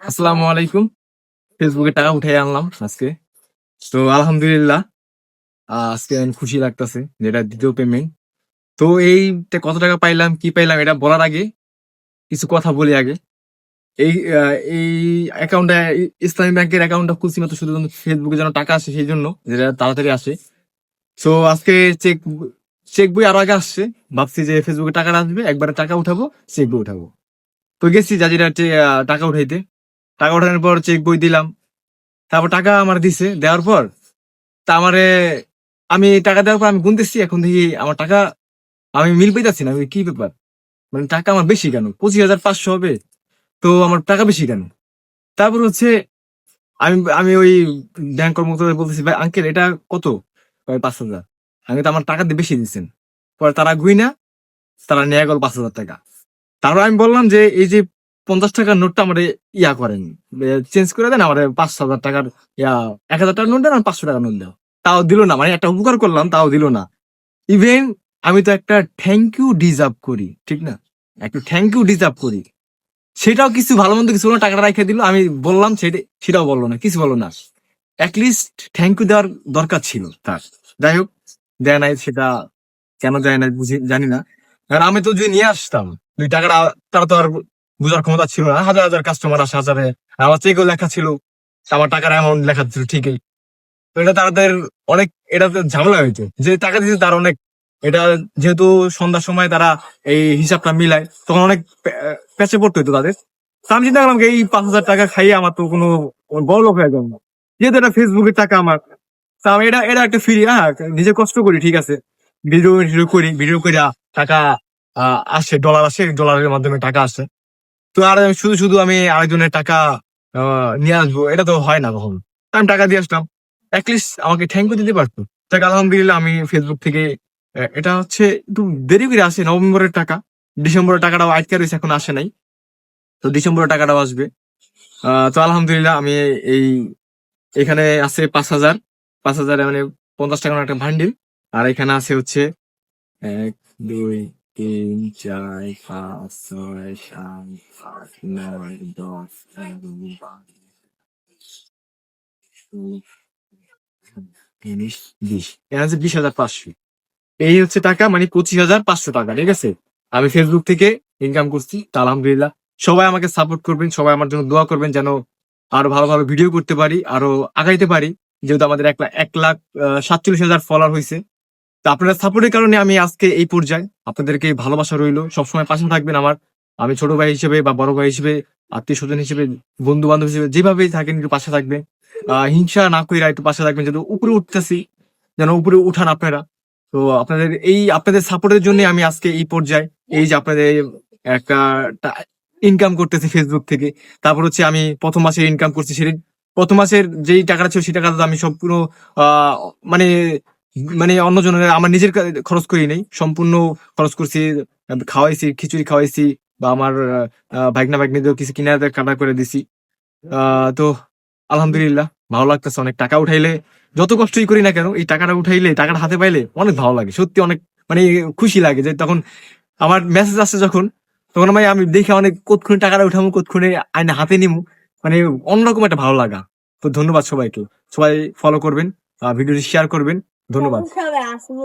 আসসালামু আলাইকুম। ফেসবুকে টাকা উঠে আনলাম আজকে। তো আলহামদুলিল্লাহ আজকে আমি খুশি লাগতেছে যেটা দ্বিতীয় পেমেন্ট তো এইটা কত টাকা পাইলাম, কি পাইলাম এটা বলার আগে কিছু কথা বলি আগে। এই এই অ্যাকাউন্টটা ইসলামী ব্যাংকের অ্যাকাউন্টটা খুলছি মাত্র শুধু ফেসবুকে যেন টাকা আসে সেই জন্য, যেটা তাড়াতাড়ি আসে। তো আজকে চেক চেক বই আরও আগে আসছে। ভাবছি যে ফেসবুকে টাকাটা আসবে, একবারে টাকা উঠাবো চেক বই উঠাবো। তো গেছি জাজিরা টাকা উঠাইতে। টাকা উঠানোর পর চেক বই দিলাম। তারপর টাকা আমার দিছে, দেওয়ার পর তা আমারে, আমি টাকা দেওয়ার পর আমি গুনতেছি, এখন দেখি আমার টাকা, আমি মিল পাইতাছি না, কি ব্যাপার? মানে টাকা আমার বেশি কেন? পঁচিশ হাজার পাঁচশো হবে, তো আমার টাকা বেশি কেন? তারপর হচ্ছে, আমি আমি ওই ব্যাংক কর্মকর্তা বলতেছি, ভাই আঙ্কেল এটা কত? পাঁচ হাজার। আমি তো আমার টাকা দিয়ে বেশি দিচ্ছেন। পরে তারা গুই না তারা নিয়ে গেল পাঁচ হাজার টাকা। তারপর আমি বললাম যে, এই যে পঞ্চাশ টাকার নোটটা আমার ইয়া করেন। চেঞ্জ করে দেন আমার পাঁচ হাজার টাকার ইয়া এক হাজার টাকার নোট দেন আর পাঁচশো টাকার নোট দাও তাও দিল না মানে একটা উপকার করলাম তাও দিল না। ইভেন আমি তো একটা থ্যাংক ইউ ডিজার্ভ করি ঠিক না? একটু থ্যাংক ইউ ডিজার্ভ করি। সেটাও কিছু ভালো মন্দ কিছু বলল, টাকাটা রেখে দিল আমি বললাম সেটা সেটাও বলল না কিছু বলল না। অ্যাটলিস্ট থ্যাংক ইউ দেওয়ার দরকার ছিল তার। যাই হোক দেয় নাই সেটা কেন দেয় নাই বুঝি জানি না। কারণ আমি তো যদি নিয়ে আসতাম দুই টাকাটা তারা তো আর বুঝার ক্ষমতা ছিল না। হাজার হাজার কাস্টমার আসে, হাজারে। আমার চেকও লেখা ছিল। আমার টাকার অ্যামাউন্ট লেখা ছিল, ঠিকই। এটা তাদের অনেক, এটা ঝামেলা হয়েছে যে টাকা দিতে তার অনেক, এটা যেহেতু সন্ধ্যার সময় তারা এই হিসাবটা মিলায়, তখন অনেক পে- পেঁচে পড়তে হতো তাদের। আমি চিন্তা করলাম এই পাঁচ হাজার টাকা খাইয়ে আমার তো কোনো বড় লোক হয়ে গেল না। যেহেতু এটা ফেসবুকের টাকা আমার, তা আমি এটা এটা একটা ফ্রি হ্যাঁ নিজে কষ্ট করি, ঠিক আছে। ভিডিও ভিডিও করি, ভিডিও করে টাকা আসে ডলার আসে ডলারের মাধ্যমে টাকা আসে। তো আর শুধু শুধু আমি আরেকজনের টাকা নিয়ে আসব। এটা তো হয় না কখন। আমি টাকা দিয়ে আসলাম। অ্যাটলিস্ট আমাকে থ্যাংক ইউ দিতে পারতো। তাকে আলহামদুলিল্লাহ আমি ফেসবুক থেকে এটা হচ্ছে একটু দেরি করে আসে নভেম্বরের টাকা। ডিসেম্বরের টাকাটাও আটকে রয়েছে, এখন আসে নাই। তো ডিসেম্বরের টাকাটাও আসবে। তো আলহামদুলিল্লাহ আমি এই, এখানে আছে পাঁচ হাজার। পাঁচ হাজার মানে পঞ্চাশ টাকার একটা ভান্ডিল আর এখানে আছে হচ্ছে এক, দুই তিন চার পাঁচ ছয় সাত আট নয় দশ এগারো বিশ হাজার পাঁচশো এই হচ্ছে টাকা মানে পঁচিশ হাজার পাঁচশো টাকা, ঠিক আছে? আমি ফেসবুক থেকে ইনকাম করছি আলহামদুলিল্লাহ। সবাই আমাকে সাপোর্ট করবেন, সবাই আমার জন্য দোয়া করবেন, যেন আরও ভালো ভালো ভিডিও করতে পারি, আরও আগাইতে পারি। যেহেতু আমাদের এক লাখ এক লাখ সাতচল্লিশ হাজার ফলোয়ার হয়েছে তো আপনাদের সাপোর্টের কারণে আমি আজকে এই পর্যায়ে আপনাদেরকে ভালোবাসা রইল। সবসময় পাশে থাকবেন আমার। আমি ছোট ভাই হিসেবে বা বড় ভাই হিসেবে আত্মীয় স্বজন হিসেবে বন্ধু বান্ধব হিসেবে যেভাবে থাকেন একটু পাশে থাকবেন। আহ, হিংসা না কইরা একটু পাশে থাকবেন যেহেতু উপরে উঠতেছি যেন উপরে উঠান আপনারা তো আপনাদের এই আপনাদের সাপোর্টের জন্য আমি আজকে এই পর্যায়ে এই যে আপনাদের একটা ইনকাম করতেছি ফেসবুক থেকে তারপর হচ্ছে আমি প্রথম মাসের ইনকাম করছি সেটা প্রথম মাসের যেই টাকাটা ছিল সেই টাকাটা আমি সম্পূর্ণ মানে মানে অন্যজনের আমার নিজের খরচ করি নাই, সম্পূর্ণ খরচ করছি, খাওয়াইছি, খিচুড়ি খাওয়াইছি, বা আমার ভাগনা ভাগ্নিদের কিছু কিনা কাটা করে দিছি। তো আলহামদুলিল্লাহ, ভালো লাগতেছে অনেক টাকা উঠাইলে। যত কষ্টই করি না কেন, এই টাকাটা উঠাইলে, টাকাটা হাতে পাইলে অনেক ভালো লাগে, সত্যি অনেক মানে খুশি লাগে যে তখন আমার মেসেজ আসছে যখন, তখন আমি আমি দেখে অনেক কতক্ষণে টাকাটা উঠাবো কতক্ষণে আইনে হাতে নিমু মানে অন্যরকম একটা ভালো লাগা। তো ধন্যবাদ সবাইকে। সবাই ফলো করবেন ভিডিওটি শেয়ার করবেন। ধন্যবাদ। আসব